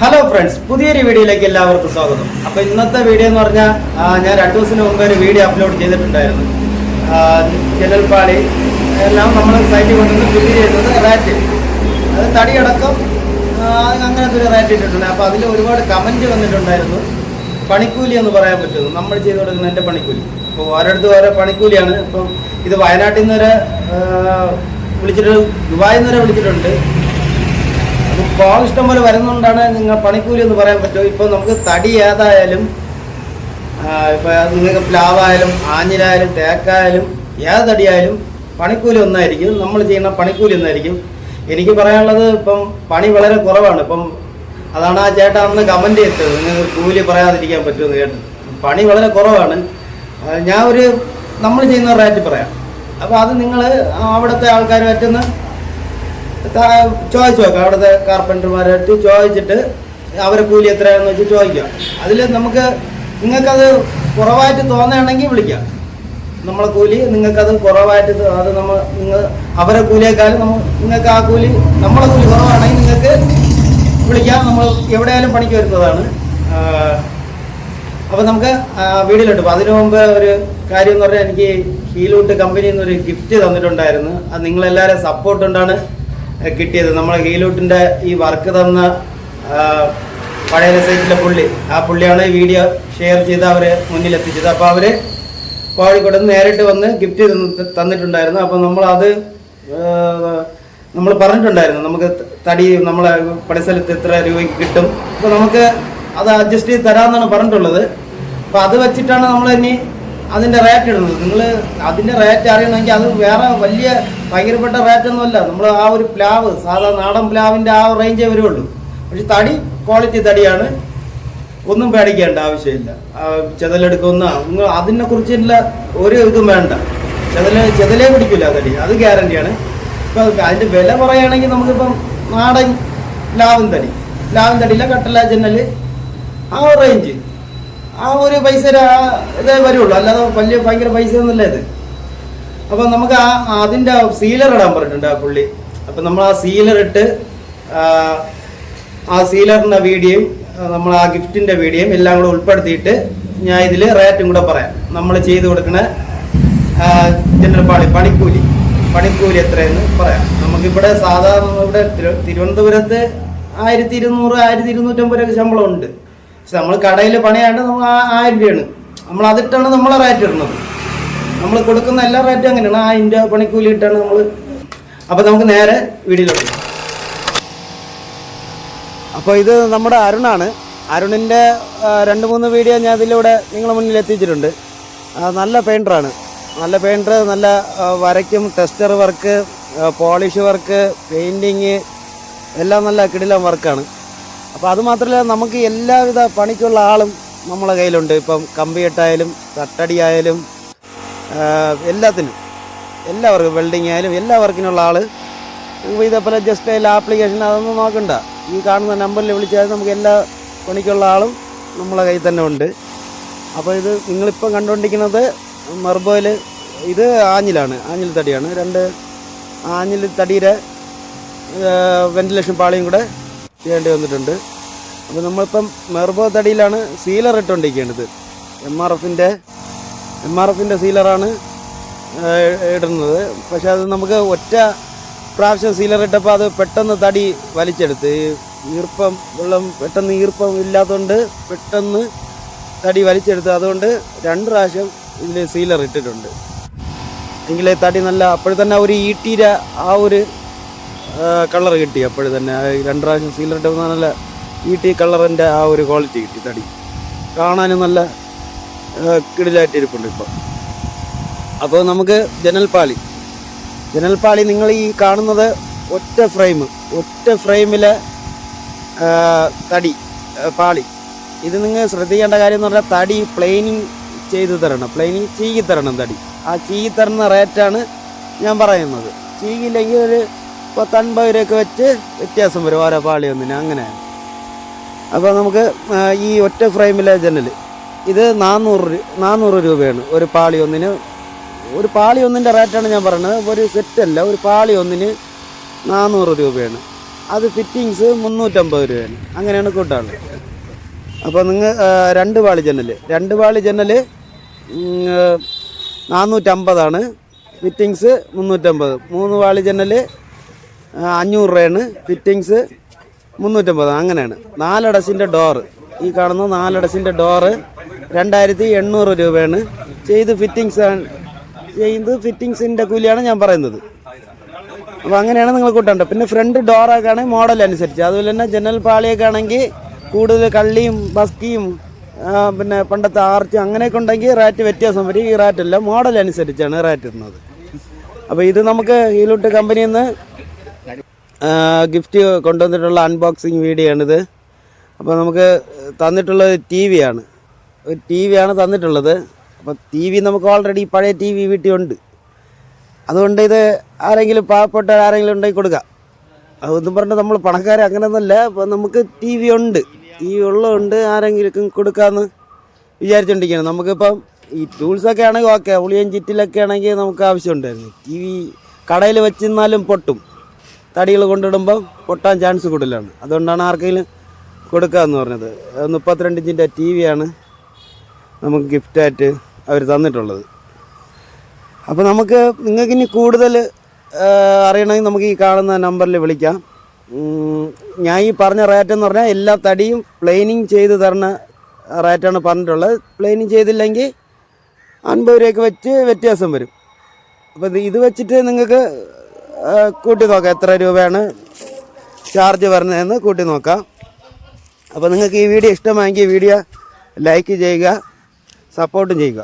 Hello friends പുതിയൊരു വീഡിയോയിലേക്ക് എല്ലാവർക്കും സ്വാഗതം. അപ്പോൾ ഇന്നത്തെ വീഡിയോ എന്ന് പറഞ്ഞാൽ ഞാൻ രണ്ട് ദിവസത്തിന് മുമ്പ് ഒരു വീഡിയോ അപ്ലോഡ് ചെയ്തിട്ടുണ്ടായിരുന്നു. ജനൽപാളി എല്ലാം നമ്മൾ സൈറ്റിൽ കൊണ്ടുവന്ന് ഫില്ല് ചെയ്യുന്നത് റാറ്റ് അത് തടിയടക്കം അങ്ങനത്തെ ഒരു റാറ്റ് ഇട്ടിട്ടുണ്ട്. അപ്പോൾ അതിൽ ഒരുപാട് കമന്റ് വന്നിട്ടുണ്ടായിരുന്നു. പണിക്കൂലി എന്ന് പറയാൻ പറ്റുമോ നമ്മൾ ചെയ്ത് കൊടുക്കുന്നതിന്റെ പണിക്കൂലി. അപ്പോൾ ഓരോരുത്തർ ഓരോ പണിക്കൂലിയാണ്. ഇപ്പം ഇത് വയനാട്ടിൽ നിന്ന് വരെ ആ, വിളിച്ചിട്ട് ദുബായിൽ നിന്ന് വരെ വിളിച്ചിട്ടുണ്ട്. കോൾ ഇഷ്ടം പോലെ വരുന്നതുകൊണ്ടാണ് നിങ്ങൾ പണിക്കൂലി എന്ന് പറയാൻ പറ്റുമോ? ഇപ്പോൾ നമുക്ക് തടി ഏതായാലും ഇപ്പോൾ നിങ്ങൾക്ക് പ്ലാവായാലും ആഞ്ഞിലായാലും തേക്കായാലും ഏത് തടിയായാലും പണിക്കൂലി ഒന്നായിരിക്കും. നമ്മൾ ചെയ്യുന്ന പണിക്കൂലി ഒന്നായിരിക്കും. എനിക്ക് പറയാനുള്ളത് ഇപ്പം പണി വളരെ കുറവാണ്. ഇപ്പം അതാണ് ആ ചേട്ടൻ അന്ന് കമന്റ് ചെയ്തത്. നിങ്ങൾക്ക് കൂലി പറയാതിരിക്കാൻ പറ്റുമെന്ന് കേട്ടത്. പണി വളരെ കുറവാണ്. ഞാൻ ഒരു നമ്മൾ ചെയ്യുന്ന റേറ്റ് പറയാം. അപ്പോൾ അത് നിങ്ങൾ അവിടുത്തെ താ- ചോദിച്ചു നോക്കാം. അവിടുത്തെ കാർപ്പന്റർമാരായിട്ട് ചോദിച്ചിട്ട് അവരെ കൂലി എത്രയാണെന്ന് വെച്ച് ചോദിക്കാം. അതിൽ നമുക്ക് നിങ്ങൾക്കത് കുറവായിട്ട് തോന്നുകയാണെങ്കിൽ വിളിക്കാം. നമ്മളെ കൂലി നിങ്ങൾക്കത് കുറവായിട്ട് അത് നമ്മൾ നിങ്ങൾ അവരെ കൂലിയേക്കാളും നമ്മൾ നിങ്ങൾക്ക് ആ കൂലി നമ്മളെ കൂലി കുറവാണെങ്കിൽ നിങ്ങൾക്ക് വിളിക്കാം. നമ്മൾ എവിടെയായാലും പണിക്ക് വരുന്നതാണ്. അപ്പോൾ നമുക്ക് ആ, വീഡിയോയിലോട്ട് അപ്പോൾ അതിനു മുമ്പ് ഒരു കാര്യം എന്ന് പറഞ്ഞാൽ എനിക്ക് ഹീലൂട്ട് കമ്പനിയിൽ നിന്ന് ഒരു ഗിഫ്റ്റ് തന്നിട്ടുണ്ടായിരുന്നു. അത് നിങ്ങളെല്ലാവരും സപ്പോർട്ട് കൊണ്ടാണ് കിട്ടിയത്. നമ്മളെ ഹീലൂട്ടിന്റെ ഈ വർക്ക് തന്ന പഴയ സൈറ്റിലെ പുള്ളി. ആ പുള്ളിയാണ് ഈ വീഡിയോ ഷെയർ ചെയ്ത് അവർ മുന്നിലെത്തിച്ചത്. അപ്പോൾ അവർ കോഴിക്കോട് നിന്ന് നേരിട്ട് വന്ന് ഗിഫ്റ്റ് തന്നിട്ടുണ്ടായിരുന്നു. അപ്പോൾ നമ്മളത് നമ്മൾ പറഞ്ഞിട്ടുണ്ടായിരുന്നു. നമുക്ക് തടി നമ്മളെ പണിസ്ഥലത്ത് ഇത്ര രൂപയ്ക്ക് കിട്ടും. അപ്പോൾ നമുക്ക് അത് അഡ്ജസ്റ്റ് ചെയ്ത് തരാമെന്നാണ് പറഞ്ഞിട്ടുള്ളത്. അപ്പോൾ അത് വെച്ചിട്ടാണ് നമ്മൾ ഇനി അതിന്റെ റേറ്റ് ഇടുന്നത്. നിങ്ങൾ അതിന്റെ റേറ്റ് അറിയണമെങ്കിൽ അത് വേറെ വലിയ ഭയങ്കരപ്പെട്ട റേറ്റ് ഒന്നുമല്ല നമ്മൾ ആ ഒരു പ്ലാവ് സാധാ നാടൻ പ്ലാവിന്റെ ആ റേഞ്ചേ വരുള്ളൂ പക്ഷെ തടി ക്വാളിറ്റി തടിയാണ്. ഒന്നും പേടിക്കേണ്ട ആവശ്യമില്ല. ചെതലെടുക്കുന്ന നിങ്ങൾ അതിനെ കുറിച്ചുള്ള ഒരു ഇതും വേണ്ട. ചെതൽ ചെതലേ പിടിക്കില്ല തടി. അത് ഗ്യാരണ്ടിയാണ് ഇപ്പം അതിന്റെ വില പറയുകയാണെങ്കിൽ നമുക്കിപ്പം നാടൻ ലാവൻ തടി. ലാവൻ തടിയില്ല കട്ടല ജനൽ ആ റേഞ്ച് ആ ഒരു പൈസ ഇതേ വരുള്ളൂ. അല്ലാതെ വലിയ ഭയങ്കര പൈസ ഒന്നുമില്ല ഇത്. അപ്പോൾ നമുക്ക് ആ അതിന്റെ സീലർ ഇടാൻ പറഞ്ഞിട്ടുണ്ട് ആ പുള്ളി. അപ്പം നമ്മൾ ആ സീലർ ഇട്ട് ആ, സീലറിന്റെ വീഡിയോയും നമ്മൾ ആ ഗിഫ്റ്റിന്റെ വീഡിയോയും എല്ലാം കൂടെ ഉൾപ്പെടുത്തിയിട്ട് ഞാൻ ഇതിൽ റേറ്റും കൂടെ പറയാം. നമ്മൾ ചെയ്ത് കൊടുക്കുന്ന ജനറൽ പണിക്കൂലി. പണിക്കൂലി എത്രയെന്ന് പറയാം. നമുക്കിവിടെ സാധാരണ ഇവിടെ തിരു- തിരുവനന്തപുരത്ത് ആയിരത്തി ഇരുന്നൂറ് ആയിരത്തി ഇരുന്നൂറ്റമ്പത് രൂപ ശമ്പളം ഉണ്ട് പക്ഷെ നമ്മൾ കടയിൽ പണിയാണ്ട് നമ്മൾ ആയിരം രൂപയാണ് നമ്മൾ അതിട്ടാണ് നമ്മളെ റേറ്റ് ഇടുന്നത്. നമ്മൾ കൊടുക്കുന്ന എല്ലാ റേറ്റും അങ്ങനെയാണ്. ആ രൂപ പണിക്കൂലി ഇട്ടാണ് നമ്മൾ അപ്പോൾ നമുക്ക് നേരെ വീടിലോട്ട് അപ്പോൾ ഇത് നമ്മുടെ അരുണാണ്. അരുണിന്റെ രണ്ട് മൂന്ന് വീഡിയോ ഞാൻ ഇതിലൂടെ നിങ്ങളുടെ മുന്നിൽ എത്തിച്ചിട്ടുണ്ട്. നല്ല പെയിന്ററാണ് നല്ല പെയിന്റർ നല്ല വരയ്ക്കും tester work polish work painting എല്ലാം നല്ല കിടിലം വർക്കാണ് അപ്പോൾ അതുമാത്രമല്ല നമുക്ക് എല്ലാവിധ പണിക്കുള്ള ആളും നമ്മളെ കയ്യിലുണ്ട്. ഇപ്പം കമ്പിയിട്ടായാലും തട്ടടിയായാലും എല്ലാത്തിനും. എല്ലാവർക്കും വെൽഡിങ് ആയാലും എല്ലാ വർക്കിനുള്ള ആൾ ഇതേപോലെ ജസ്റ്റ് അതിൽ ആപ്ലിക്കേഷൻ അതൊന്നും നോക്കണ്ട. ഈ കാണുന്ന നമ്പറിൽ വിളിച്ചാൽ നമുക്ക് എല്ലാ പണിക്കുള്ള ആളും നമ്മളെ കയ്യിൽ തന്നെ ഉണ്ട്. അപ്പോൾ ഇത് നിങ്ങളിപ്പം കണ്ടുകൊണ്ടിരിക്കുന്നത് മെർബോയിൽ ഇത് ആഞ്ഞിലാണ് ആഞ്ഞിൽ തടിയാണ്. രണ്ട് ആഞ്ഞിൽ തടിയുടെ വെന്റിലേഷൻ പാളിയും കൂടെ ചെയ്യേണ്ടി വന്നിട്ടുണ്ട്. അപ്പോൾ നമ്മളിപ്പം മെർബോ തടിയിലാണ് സീലർ ഇട്ടുകൊണ്ടിരിക്കേണ്ടത് എം ആർ എഫിന്റെ എം ആർ എഫിന്റെ സീലറാണ് ഇടുന്നത്. പക്ഷേ അത് നമുക്ക് ഒറ്റ പ്രാവശ്യം സീലർ ഇട്ടപ്പോൾ അത് പെട്ടെന്ന് തടി വലിച്ചെടുത്ത്. ഈർപ്പം വെള്ളം പെട്ടെന്ന് ഈർപ്പം ഇല്ലാത്തതുകൊണ്ട് പെട്ടെന്ന് തടി വലിച്ചെടുത്ത്. അതുകൊണ്ട് രണ്ട് പ്രാവശ്യം ഇതിൽ സീലർ ഇട്ടിട്ടുണ്ട്. എങ്കിലേ തടി നല്ല അപ്പോഴത്തന്നെ ഒരു ഈട്ടീര ആ ഒരു കളർ കിട്ടി. അപ്പോഴും തന്നെ രണ്ട് പ്രാവശ്യം സീലർ ഇട്ടപ്പോൾ നല്ല ഈട്ടി കളറിന്റെ ആ ഒരു ക്വാളിറ്റി കിട്ടി തടി. കാണാനും നല്ല കിടിലായിട്ട് ഇരിപ്പുണ്ട് ഇപ്പോൾ അപ്പോൾ നമുക്ക് ജനൽപ്പാളി ജനൽപ്പാളി നിങ്ങൾ ഈ കാണുന്നത് ഒറ്റ ഫ്രെയിം ഒറ്റ ഫ്രെയിമിലെ തടി പാളി. ഇത് നിങ്ങൾ ശ്രദ്ധിക്കേണ്ട കാര്യം എന്ന് പറഞ്ഞാൽ തടി പ്ലെയിനിങ് ചെയ്ത് തരണം. പ്ലെയിനിങ് ചീകി തരണം തടി. ആ ചീകി തരുന്ന റേറ്റാണ് ഞാൻ പറയുന്നത്. ചീകില്ലെങ്കിൽ ഒരു പത്തൻപത് രൂപയൊക്കെ വെച്ച് വ്യത്യാസം വരും ഓരോ പാളി ഒന്നിന് അങ്ങനെ. അപ്പോൾ നമുക്ക് ഈ ഒറ്റ ഫ്രെയിമിലെ ജനൽ ഇത് നാനൂറ് നാനൂറ് രൂപയാണ് ഒരു പാളി ഒന്നിന്. ഒരു പാളി ഒന്നിന്റെ റേറ്റാണ് ഞാൻ പറയുന്നത് ഒരു സെറ്റല്ല ഒരു പാളി ഒന്നിന് നാനൂറ് രൂപയാണ്. അത് ഫിറ്റിങ്സ് മുന്നൂറ്റമ്പത് രൂപയാണ്. അങ്ങനെയാണ് കൂട്ടാണ് അപ്പോൾ നിങ്ങൾ രണ്ട് പാളി ജനൽ രണ്ട് പാളി ജനൽ നാനൂറ്റമ്പതാണ് ഫിറ്റിങ്സ് മുന്നൂറ്റമ്പത്. മൂന്ന് പാളി ജനൽ അഞ്ഞൂറ് രൂപയാണ്. ഫിറ്റിങ്സ് മുന്നൂറ്റമ്പത് അങ്ങനെയാണ്. നാലടസിന്റെ ഡോറ് ഈ കാണുന്ന നാലടസിന്റെ ഡോറ് രണ്ടായിരത്തി എണ്ണൂറ് രൂപയാണ്. ചെയ്ത് ഫിറ്റിങ്സ് ചെയ്ത് ഫിറ്റിങ്സിന്റെ കൂലിയാണ് ഞാൻ പറയുന്നത്. അപ്പോൾ അങ്ങനെയാണ് നിങ്ങൾ കൂട്ടേണ്ടത്. പിന്നെ ഫ്രണ്ട് ഡോറൊക്കെ ആണെങ്കിൽ മോഡൽ അനുസരിച്ച്. അതുപോലെ തന്നെ ജനൽ പാളിയൊക്കെ ആണെങ്കിൽ കൂടുതൽ കള്ളിയും ബസ്കിയും പിന്നെ പണ്ടത്തെ ആർച്ചും അങ്ങനെയൊക്കെ ഉണ്ടെങ്കിൽ റാറ്റ് വ്യത്യാസം വരും. ഈ അല്ല മോഡൽ അനുസരിച്ചാണ് റാറ്റ് ഇടുന്നത്. അപ്പോൾ ഇത് നമുക്ക് ഹീലുട്ട് കമ്പനിയിൽ നിന്ന് ഗിഫ്റ്റ് കൊണ്ടുവന്നിട്ടുള്ള അൺബോക്സിങ് വീഡിയോ ആണിത്. അപ്പോൾ നമുക്ക് തന്നിട്ടുള്ളത് ടി വി ആണ്. ഒരു ടി വി ആണ് തന്നിട്ടുള്ളത്. അപ്പോൾ ടി വി നമുക്ക് ഓൾറെഡി പഴയ ടി വി വീട്ടിലുണ്ട്. അതുകൊണ്ട് ഇത് ആരെങ്കിലും പാവപ്പെട്ട ആരെങ്കിലും ഉണ്ടെങ്കിൽ കൊടുക്കാം. അതൊന്നും പറഞ്ഞാൽ നമ്മൾ പണക്കാർ അങ്ങനെയൊന്നുമല്ല അപ്പോൾ നമുക്ക് ടി വി ഉണ്ട്. ടി വി ഉള്ളതുകൊണ്ട് ആരെങ്കിലും കൊടുക്കാമെന്ന് വിചാരിച്ചുകൊണ്ടിരിക്കുകയാണ് നമുക്കിപ്പം ഈ ടൂൾസൊക്കെ ആണെങ്കിൽ ഓക്കെ ഉളിയൻ ചിറ്റിലൊക്കെ ആണെങ്കിൽ നമുക്ക് ആവശ്യമുണ്ടായിരുന്നു. ടി വി കടയിൽ വെച്ചിരുന്നാലും പൊട്ടും. തടികൾ കൊണ്ടിടുമ്പോൾ പൊട്ടാൻ ചാൻസ് കൂടുതലാണ്. അതുകൊണ്ടാണ് ആർക്കെങ്കിലും കൊടുക്കാമെന്ന് പറഞ്ഞത്. മുപ്പത്തിരണ്ട് ഇഞ്ചിന്റെ ടി വിയാണ് നമുക്ക് ഗിഫ്റ്റായിട്ട് അവർ തന്നിട്ടുള്ളത്. അപ്പോൾ നമുക്ക് നിങ്ങൾക്ക് ഇനി കൂടുതൽ അറിയണമെങ്കിൽ നമുക്ക് ഈ കാണുന്ന നമ്പറിൽ വിളിക്കാം. ഞാൻ ഈ പറഞ്ഞ റേറ്റ് എന്ന് പറഞ്ഞാൽ എല്ലാ തടിയും പ്ലെയിനിങ് ചെയ്ത് തരുന്ന റേറ്റാണ് പറഞ്ഞിട്ടുള്ളത്. പ്ലെയിനിങ് ചെയ്തില്ലെങ്കിൽ അൻപത് രൂപയൊക്കെ വെച്ച് വ്യത്യാസം വരും. അപ്പോൾ ഇത് വെച്ചിട്ട് നിങ്ങൾക്ക് കൂട്ടി നോക്കാം എത്ര രൂപയാണ് ചാർജ് വരുന്നതെന്ന് കൂട്ടി നോക്കാം. അപ്പോൾ നിങ്ങൾക്ക് ഈ വീഡിയോ ഇഷ്ടമായെങ്കിൽ വീഡിയോ ലൈക്ക് ചെയ്യുക സപ്പോർട്ടും ചെയ്യുക.